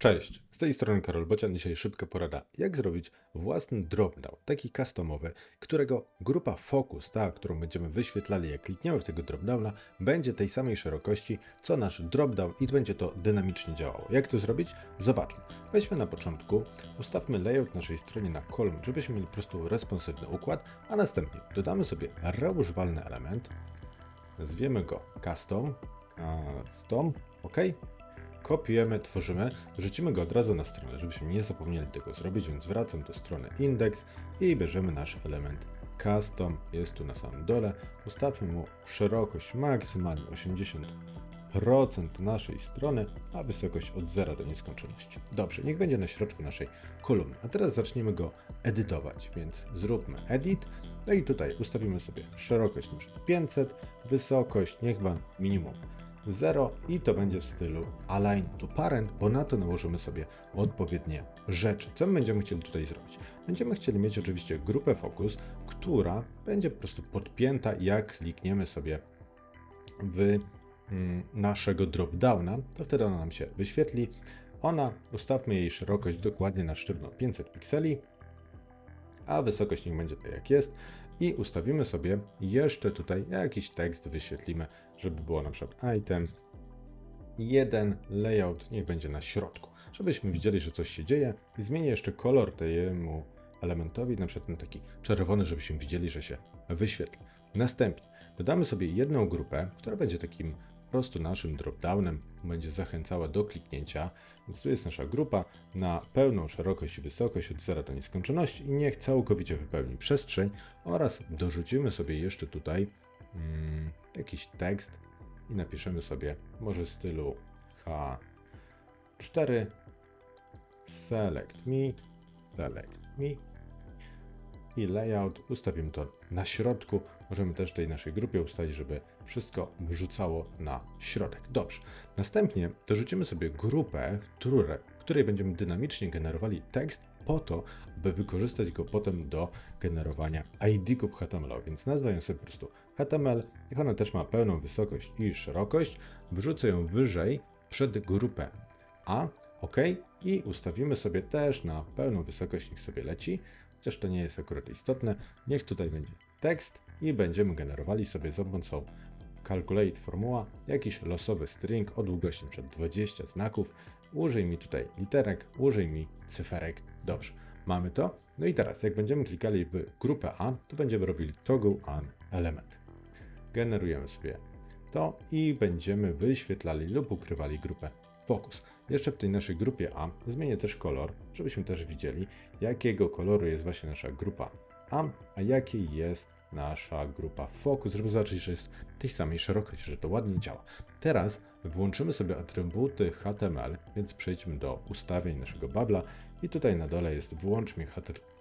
Cześć, z tej strony Karol Bocian. Dzisiaj szybka porada, jak zrobić własny dropdown, taki customowy, którego grupa Focus, ta, którą będziemy wyświetlali, jak klikniemy w tego dropdowna, będzie tej samej szerokości, co nasz dropdown i będzie to dynamicznie działało. Jak to zrobić? Zobaczmy. Weźmy na początku, ustawmy layout naszej stronie na kolumn, żebyśmy mieli po prostu responsywny układ, a następnie dodamy sobie reużywalny element, nazwiemy go custom, custom, ok, kopiujemy, tworzymy, wrzucimy go od razu na stronę, żebyśmy nie zapomnieli tego zrobić, więc wracam do strony index i bierzemy nasz element custom, jest tu na samym dole, ustawmy mu szerokość maksymalnie 80% naszej strony, a wysokość od 0 do nieskończoności. Dobrze, niech będzie na środku naszej kolumny. A teraz zaczniemy go edytować, więc zróbmy edit, no i tutaj ustawimy sobie szerokość na przykład 500, wysokość niech będzie minimum 0 i to będzie w stylu align to parent, bo na to nałożymy sobie odpowiednie rzeczy. Co my będziemy chcieli tutaj zrobić? Będziemy chcieli mieć oczywiście grupę focus, która będzie po prostu podpięta jak klikniemy sobie w mm, naszego dropdowna, to wtedy ona nam się wyświetli. Ona, ustawmy jej szerokość dokładnie na sztywno 500 pikseli, a wysokość niech będzie tak jak jest i ustawimy sobie jeszcze tutaj jakiś tekst, wyświetlimy, żeby było na przykład item, jeden layout, niech będzie na środku, żebyśmy widzieli, że coś się dzieje zmienię jeszcze kolor temu elementowi, na przykład ten taki czerwony, żebyśmy widzieli, że się wyświetla. Następnie dodamy sobie jedną grupę, która będzie takim po prostu naszym dropdownem będzie zachęcała do kliknięcia. Więc tu jest nasza grupa na pełną szerokość i wysokość od 0 do nieskończoności i niech całkowicie wypełni przestrzeń oraz dorzucimy sobie jeszcze tutaj hmm, jakiś tekst i napiszemy sobie może stylu H4 select me, select me i layout ustawimy to na środku. Możemy też w tej naszej grupie ustalić, żeby wszystko wrzucało na środek. Dobrze. Następnie dorzucimy sobie grupę, które, której będziemy dynamicznie generowali tekst po to, by wykorzystać go potem do generowania ID-ków HTML. Więc nazwę ją sobie po prostu HTML. Niech ona też ma pełną wysokość i szerokość. Wrzucę ją wyżej przed grupę A. OK. I ustawimy sobie też na pełną wysokość, niech sobie leci chociaż to nie jest akurat istotne. Niech tutaj będzie tekst i będziemy generowali sobie za pomocą calculate formuła jakiś losowy string o długości np. 20 znaków. Użyj mi tutaj literek, użyj mi cyferek. Dobrze, mamy to. No i teraz, jak będziemy klikali w grupę A, to będziemy robili toggle on element. Generujemy sobie to i będziemy wyświetlali lub ukrywali grupę focus. Jeszcze w tej naszej grupie A zmienię też kolor, żebyśmy też widzieli, jakiego koloru jest właśnie nasza grupa A, a jakiej jest nasza grupa Focus, żeby zobaczyć, że jest tej samej szerokości, że to ładnie działa. Teraz włączymy sobie atrybuty HTML, więc przejdźmy do ustawień naszego babla i tutaj na dole jest włącz mi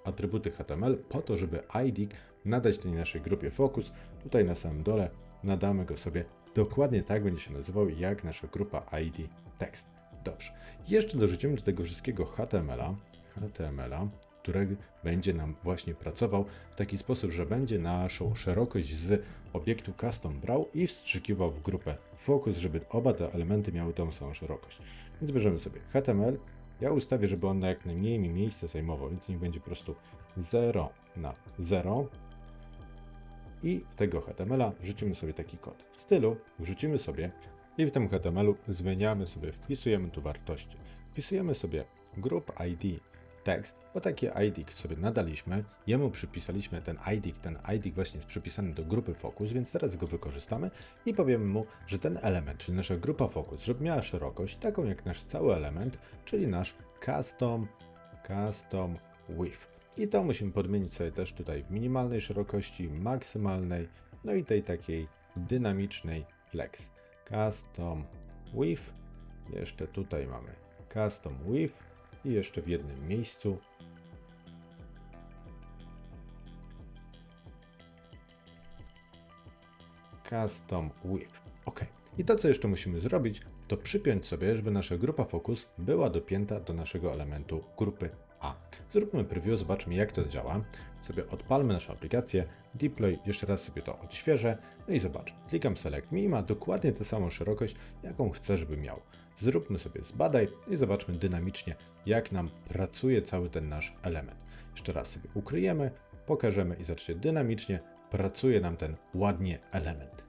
atrybuty HTML po to, żeby ID nadać tej naszej grupie Focus. Tutaj na samym dole nadamy go sobie dokładnie tak będzie się nazywał jak nasza grupa ID text. Dobrze. Jeszcze dorzucimy do tego wszystkiego HTML-a, HTML-a, który będzie nam właśnie pracował w taki sposób, że będzie naszą szerokość z obiektu custom brał i wstrzykiwał w grupę focus, żeby oba te elementy miały tą samą szerokość. Więc bierzemy sobie HTML. Ja ustawię, żeby on jak najmniej mi miejsce zajmował, więc niech będzie po prostu 0 na 0 i tego HTML-a wrzucimy sobie taki kod. W stylu wrzucimy sobie i w tym HTML-u zmieniamy sobie, wpisujemy tu wartości. Wpisujemy sobie group ID tekst, bo takie ID sobie nadaliśmy, jemu przypisaliśmy ten ID, ten ID właśnie jest przypisany do grupy focus, więc teraz go wykorzystamy i powiemy mu, że ten element, czyli nasza grupa focus, żeby miała szerokość taką jak nasz cały element, czyli nasz custom, custom width. I to musimy podmienić sobie też tutaj w minimalnej szerokości, maksymalnej, no i tej takiej dynamicznej flex. Custom with. Jeszcze tutaj mamy Custom with i jeszcze w jednym miejscu Custom with. OK. I to, co jeszcze musimy zrobić, to przypiąć sobie, żeby nasza grupa Focus była dopięta do naszego elementu grupy A. Zróbmy preview, zobaczmy jak to działa. Sobie odpalmy naszą aplikację, deploy, jeszcze raz sobie to odświeżę, no i zobaczmy. Klikam Select Me i ma dokładnie tę samą szerokość, jaką chcę, żeby miał. Zróbmy sobie zbadaj i zobaczmy dynamicznie, jak nam pracuje cały ten nasz element. Jeszcze raz sobie ukryjemy, pokażemy i zobaczcie, dynamicznie pracuje nam ten ładnie element.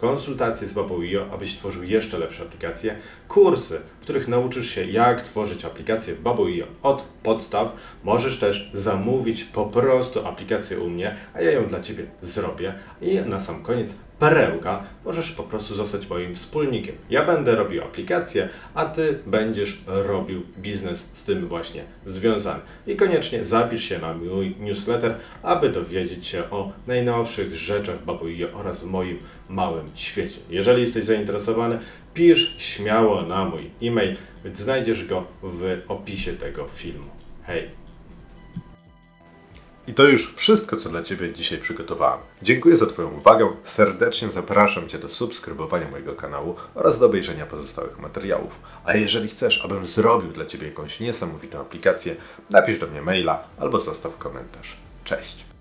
Konsultacje z Babo.io, abyś tworzył jeszcze lepsze aplikacje, kursy, w których nauczysz się jak tworzyć aplikacje w Babo.io od podstaw. Możesz też zamówić po prostu aplikację u mnie, a ja ją dla Ciebie zrobię. I na sam koniec perełka, możesz po prostu zostać moim wspólnikiem. Ja będę robił aplikacje, a Ty będziesz robił biznes z tym właśnie związany. I koniecznie zapisz się na mój newsletter, aby dowiedzieć się o najnowszych rzeczach Babuio oraz w moim małym świecie. Jeżeli jesteś zainteresowany, pisz śmiało na mój e-mail, znajdziesz go w opisie tego filmu. Hej! I to już wszystko, co dla Ciebie dzisiaj przygotowałem. Dziękuję za Twoją uwagę. Serdecznie zapraszam Cię do subskrybowania mojego kanału oraz do obejrzenia pozostałych materiałów. A jeżeli chcesz, abym zrobił dla Ciebie jakąś niesamowitą aplikację, napisz do mnie maila albo zostaw komentarz. Cześć!